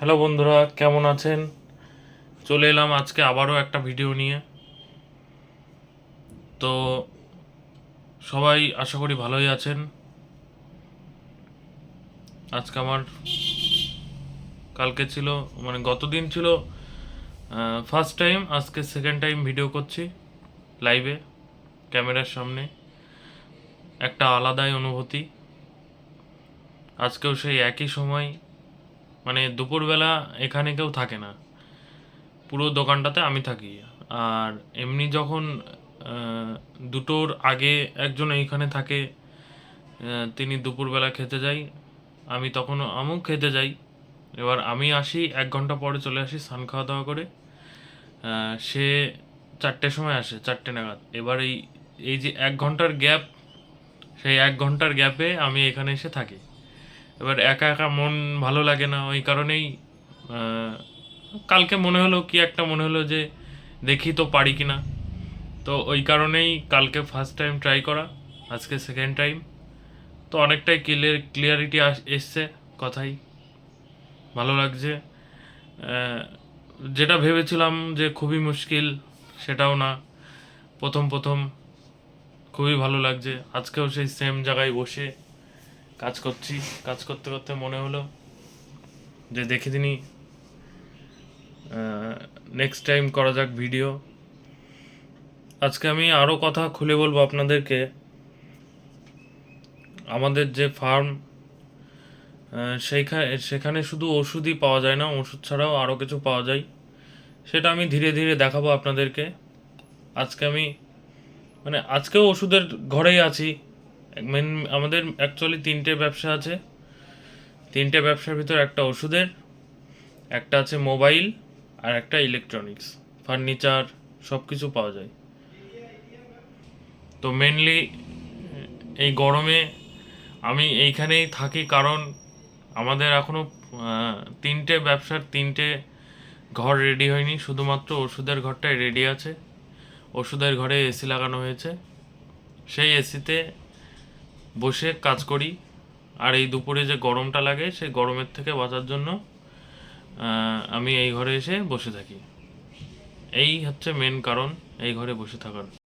Hello বন্ধুরা, কেমন আছেন? চলে এলাম আজকে আবারও একটা ভিডিও নিয়ে। তো সবাই আশা করি ভালোই আছেন। আজকে আমার কালকে ছিল মানে গতদিন ছিল ফার্স্ট টাইম আজকে সেকেন্ড টাইম ভিডিও করছি লাইভে ক্যামেরার সামনে। একটা আলাদাই অনুভূতি। আজকেও সেই একই সময় মানে দুপুরবেলা এখানে কেউ থাকে না। পুরো দোকানটাতে আমি থাকি। আর এমনি যখন দুটোর আগে একজন এইখানে থাকে তিনি দুপুরবেলা খেতে যাই, আমি তখন আমিও খেতে যাই। এবার আমি আসি, এক ঘণ্টা পরে চলে আসি স্নান খাওয়া দাওয়া করে সে চারটের সময় আসে, চারটে নাগাদ। এবার এই এই যে এক ঘণ্টার গ্যাপ, সেই এক ঘণ্টার গ্যাপে আমি এখানে এসে থাকি। এবার একা একা মন ভালো লাগে না, ওই কারণেই কালকে মনে হলো কি একটা মনে হলো যে দেখি তো পারি কি না তো ওই কারণেই কালকে ফার্স্ট টাইম ট্রাই করা, আজকে সেকেন্ড টাইম তো অনেকটাই ক্লিয়ার ক্লিয়ারিটি এসছে কথাই। ভালো লাগছে। যেটা ভেবেছিলাম যে খুবই মুশকিল, সেটাও না। প্রথম প্রথম খুবই ভালো লাগছে। আজকেও সেই সেম জায়গায় বসে কাজ করছি, কাজ করতে করতে মনে হলো যে দেখে দিনই নেক্সট টাইম করা যাক ভিডিও আজকে আমি আরও কথা খুলে বলব আপনাদেরকে। আমাদের যে ফার্ম সেইখানে সেখানে শুধু ওষুধই পাওয়া যায় না, ওষুধ ছাড়াও আরও কিছু পাওয়া যায়। সেটা আমি ধীরে ধীরে দেখাবো আপনাদেরকে। আজকে আমি মানে আজকেও ওষুধের ঘরেই আছি। মেন আমাদের অ্যাকচুয়ালি তিনটে ব্যবসা আছে। তিনটে ব্যবসার ভিতর একটা ওষুধের, একটা আছে মোবাইল আর একটা ইলেকট্রনিক্স ফার্নিচার সব কিছু পাওয়া যায়। তো মেনলি এই গরমে আমি এইখানেই থাকি কারণ আমাদের এখনও তিনটে ব্যবসার তিনটে ঘর রেডি হয়নি। শুধুমাত্র ওষুধের ঘরটাই রেডি আছে। ওষুধের ঘরে এসি লাগানো হয়েছে। সেই এসিতে বসে কাজ করি। আর এই দুপুরে যে গরমটা লাগে, সেই গরমের থেকে বাঁচার জন্য আমি এই ঘরে এসে বসে থাকি। এই হচ্ছে মেন কারণ, এই ঘরে বসে থাকার।